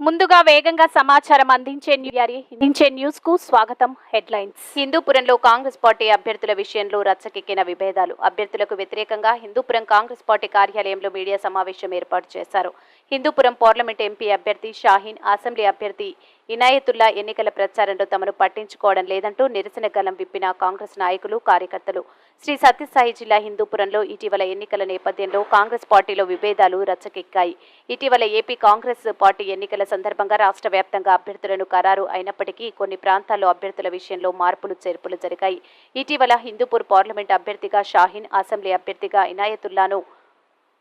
ముందుగా వేగంగా సమాచారం అందించే న్యూ- అందించే న్యూస్కు స్వాగతం హెడ్లైన్స్. హిందూపురంలో కాంగ్రెస్ పార్టీ అభ్యర్థుల విషయంలో రచ్చకెక్కిన విభేదాలు. అభ్యర్థులకు వ్యతిరేకంగా హిందూపురం కాంగ్రెస్ పార్టీ కార్యాలయంలో మీడియా సమావేశం ఏర్పాటు చేశారు. హిందూపురం పార్లమెంట్ ఎంపీ అభ్యర్థి షాహీన్ అసెంబ్లీ అభ్యర్థి ఇనాయతుల్లా ఎన్నికల ప్రచారంలో తమను పట్టించుకోవడం లేదంటూ నిరసన గలం విప్పిన కాంగ్రెస్ నాయకులు కార్యకర్తలు. శ్రీ సత్యసాయి జిల్లా హిందూపురంలో ఇటీవల ఎన్నికల నేపథ్యంలో కాంగ్రెస్ పార్టీలో విభేదాలు రచ్చకెక్కాయి. ఇటీవల ఏపీ కాంగ్రెస్ పార్టీ ఎన్నికల సందర్భంగా రాష్ట్ర వ్యాప్తంగా అభ్యర్థులను ఖరారు అయినప్పటికీ కొన్ని ప్రాంతాల్లో అభ్యర్థుల విషయంలో మార్పులు చేర్పులు జరిగాయి. ఇటీవల హిందూపూర్ పార్లమెంట్ అభ్యర్థిగా షాహీన్ అసెంబ్లీ అభ్యర్థిగా ఇనాయతుల్లాను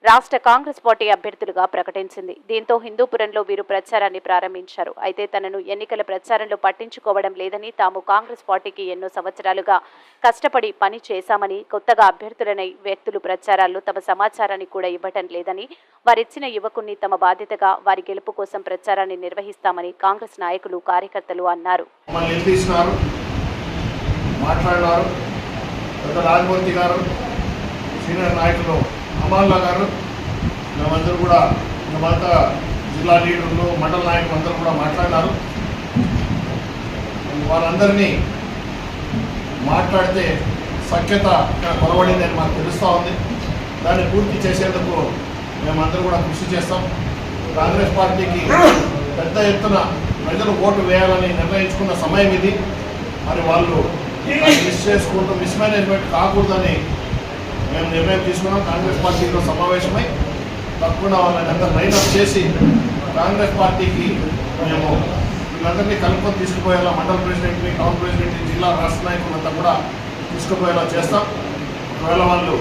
రాష్ట్ర కాంగ్రెస్ పార్టీ అభ్యర్థులుగా ప్రకటించింది. దీంతో హిందూపురంలో వీరు ప్రచారాన్ని ప్రారంభించారు. అయితే తనను ఎన్నికల ప్రచారంలో పట్టించుకోవడం లేదని తాము కాంగ్రెస్ పార్టీకి ఎన్నో సంవత్సరాలుగా కష్టపడి పని చేశామని కొత్తగా అభ్యర్థులైన వ్యక్తులు ప్రచారాల్లో తమ సమాచారాన్ని కూడా ఇవ్వటం లేదని వారిచ్చిన యువకుణ్ణి తమ బాధ్యతగా వారి గెలుపు కోసం ప్రచారాన్ని నిర్వహిస్తామని కాంగ్రెస్ నాయకులు కార్యకర్తలు అన్నారు. మాట్లాడినారు. పెద్ద రాజమూర్తి గారు సీనియర్ నాయకులు అమాల్లా గారు మేమందరూ కూడా మేమంతా జిల్లా లీడర్లు మండల నాయకులు అందరూ కూడా మాట్లాడినారు. వాళ్ళందరినీ మాట్లాడితే సఖ్యత ఇక్కడ కొలబడిందని మాకు తెలుస్తూ ఉంది. దాన్ని పూర్తి చేసేందుకు మేమందరూ కూడా కృషి చేస్తాం. కాంగ్రెస్ పార్టీకి పెద్ద ఎత్తున ప్రజలు ఓటు వేయాలని నిర్ణయించుకున్న సమయం ఇది. మరి వాళ్ళు మిస్ చేసుకుంటూ మిస్మేనేజ్మెంట్ కాకూడదని మేము నిర్ణయం తీసుకున్నాం. కాంగ్రెస్ పార్టీలో సమావేశమై తప్పకుండా వాళ్ళని అందరూ లైన్అప్ చేసి కాంగ్రెస్ పార్టీకి మేము వీళ్ళందరినీ కలుపుకొని తీసుకుపోయేలా మండల ప్రెసిడెంట్ని టౌన్ ప్రెసిడెంట్ని జిల్లా రాష్ట్ర నాయకులంతా కూడా తీసుకుపోయేలా చేస్తాం. ఒకవేళ వాళ్ళు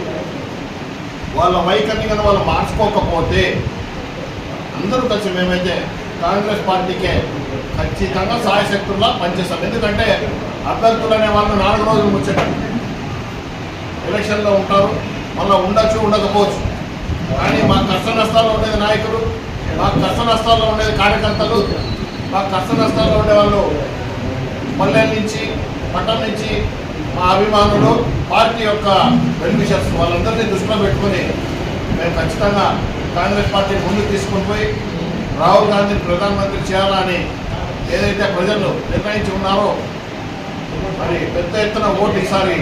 వాళ్ళ వైఖరిని కానీ వాళ్ళు మార్చుకోకపోతే అందరూ కలిసి మేమైతే కాంగ్రెస్ పార్టీకే ఖచ్చితంగా సాయశక్తుల్లా పనిచేస్తాం. ఎందుకంటే అభ్యర్థులు అనే వాళ్ళు నాలుగు రోజులు ముచ్చట. ఎలక్షన్లో ఉంటారు. మళ్ళీ ఉండొచ్చు ఉండకపోవచ్చు. కానీ మా కష్ట నష్టాల్లో ఉండేది నాయకులు మా కష్ట నష్టాల్లో ఉండేది కార్యకర్తలు మా కష్ట నష్టాల్లో ఉండేవాళ్ళు పల్లెల నుంచి పట్టణం నుంచి మా అభిమానులు పార్టీ యొక్క బెనిఫిషర్స్ వాళ్ళందరినీ దృష్టిలో పెట్టుకొని మేము ఖచ్చితంగా కాంగ్రెస్ పార్టీ ముందుకు తీసుకుని పోయి రాహుల్ గాంధీని ప్రధానమంత్రి చేయాలని ఏదైతే ప్రజలు నిర్ణయించి ఉన్నారో మరి పెద్ద ఎత్తున ఓటు ఈసారి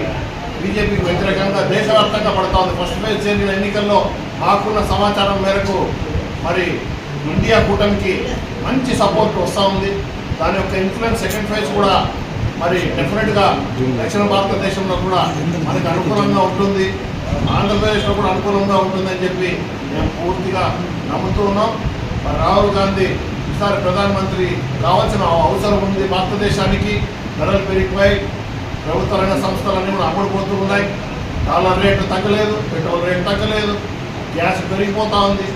బీజేపీకి వ్యతిరేకంగా దేశవ్యాప్తంగా పడతా ఉంది. ఫస్ట్ ఫేజ్ జరిగిన ఎన్నికల్లో మాకున్న సమాచారం మేరకు మరి ఇండియా కూటమికి మంచి సపోర్ట్ వస్తూ ఉంది. దాని యొక్క ఇన్ఫ్లుయెన్స్ సెకండ్ ఫేజ్ కూడా మరి డెఫినెట్గా దక్షిణ భారతదేశంలో కూడా మనకు అనుకూలంగా ఉంటుంది. ఆంధ్రప్రదేశ్లో కూడా అనుకూలంగా ఉంటుందని చెప్పి మేము పూర్తిగా నమ్ముతూ ఉన్నాం. మరి రాహుల్ గాంధీ ఈసారి ప్రధానమంత్రి కావాల్సిన అవసరం ఉంది. భారతదేశానికి ధరలు పెరిగిపోయి ప్రభుత్వ రంగ సంస్థలన్నీ కూడా అమ్ముడుపోతూ ఉన్నాయి. డాలర్ రేటు తగ్గలేదు పెట్రోల్ రేటు తగ్గలేదు గ్యాస్ పెరిగిపోతూ ఉంది.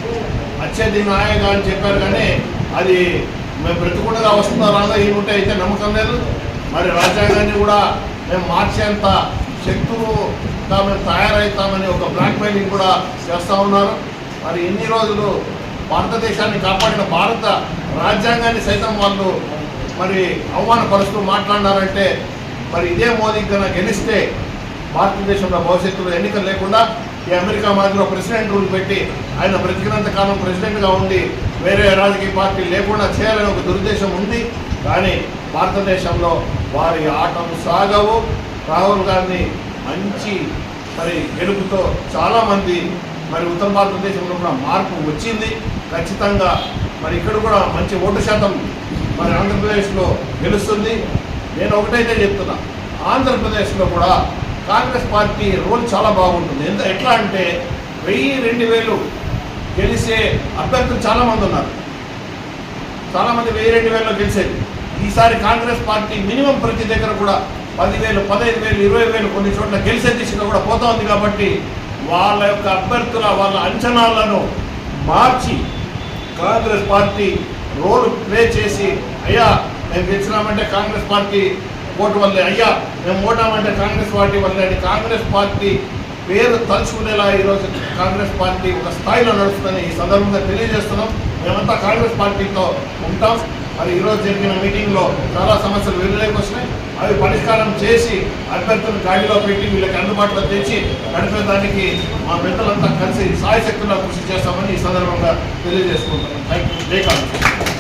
వచ్చేది న్యాయంగా అని చెప్పారు కానీ అది మేము బ్రతికుండగా వస్తుందో రాదో? ఈ ఉంటే అయితే నమ్మకం లేదు. మరి రాజ్యాంగాన్ని కూడా మేము మార్చేంత శక్తులుగా మేము తయారవుతామని ఒక బ్లాక్ మెయిలింగ్ కూడా చేస్తూ ఉన్నారు. మరి ఇన్ని రోజులు భారతదేశాన్ని కాపాడిన భారత రాజ్యాంగాన్ని సైతం వాళ్ళు మరి అవమానపరుస్తూ మాట్లాడినారంటే మరి ఇదే మోదీ కన్నా గెలిస్తే భారతదేశంలో భవిష్యత్తులో ఎన్నికలు లేకుండా ఈ అమెరికా మాదిరిలో ప్రెసిడెంట్ రూల్ పెట్టి ఆయన బ్రతికినంత కాలం ప్రెసిడెంట్గా ఉండి వేరే రాజకీయ పార్టీ లేకుండా చేయాలని ఒక దురుద్దేశం ఉంది. కానీ భారతదేశంలో వారి ఆటలు సాగవు. రాహుల్ గాంధీ మంచి మరి గెలుపుతో చాలామంది మరి ఉత్తర భారతదేశంలో కూడా మార్పు వచ్చింది. ఖచ్చితంగా మరి ఇక్కడ కూడా మంచి ఓటు శాతం మరి ఆంధ్రప్రదేశ్లో గెలుస్తుంది. నేను ఒకటైతే చెప్తున్నా. ఆంధ్రప్రదేశ్లో కూడా కాంగ్రెస్ పార్టీ రోల్ చాలా బాగుంటుంది. ఎంత ఎట్లా అంటే వెయ్యి రెండు వేలు గెలిచే అభ్యర్థులు చాలామంది ఉన్నారు. చాలామంది వెయ్యి రెండు వేలలో గెలిచేది. ఈసారి కాంగ్రెస్ పార్టీ మినిమం ప్రతి దగ్గర కూడా పదివేలు పదహైదు వేలు ఇరవై వేలు కొన్ని చోట్ల గెలిచే దిశగా కూడా పోతా ఉంది కాబట్టి వాళ్ళ యొక్క అభ్యర్థుల వాళ్ళ అంచనాలను మార్చి కాంగ్రెస్ పార్టీ రోల్ ప్లే చేసి అయ్యా మేము గెలిచినామంటే కాంగ్రెస్ పార్టీ ఓటు వల్లే. అయ్యా మేము ఓటామంటే కాంగ్రెస్ పార్టీ వల్లే అని కాంగ్రెస్ పార్టీ పేరు తలుచుకునేలా ఈరోజు కాంగ్రెస్ పార్టీ ఒక స్థాయిలో నడుస్తుందని ఈ సందర్భంగా తెలియజేస్తున్నాం. మేమంతా కాంగ్రెస్ పార్టీతో ఉంటాం. మరి ఈరోజు జరిగిన మీటింగ్లో చాలా సమస్యలు వెలుగులోకి వచ్చినాయి అవి పరిష్కారం చేసి అభ్యర్థులను గాడిలో పెట్టి వీళ్ళకి అందుబాటులో తెచ్చి నడిపేదానికి మా పెద్దలంతా కలిసి సాయశక్తులా కృషి చేస్తామని ఈ సందర్భంగా తెలియజేసుకుంటున్నాం. థ్యాంక్ యూ జై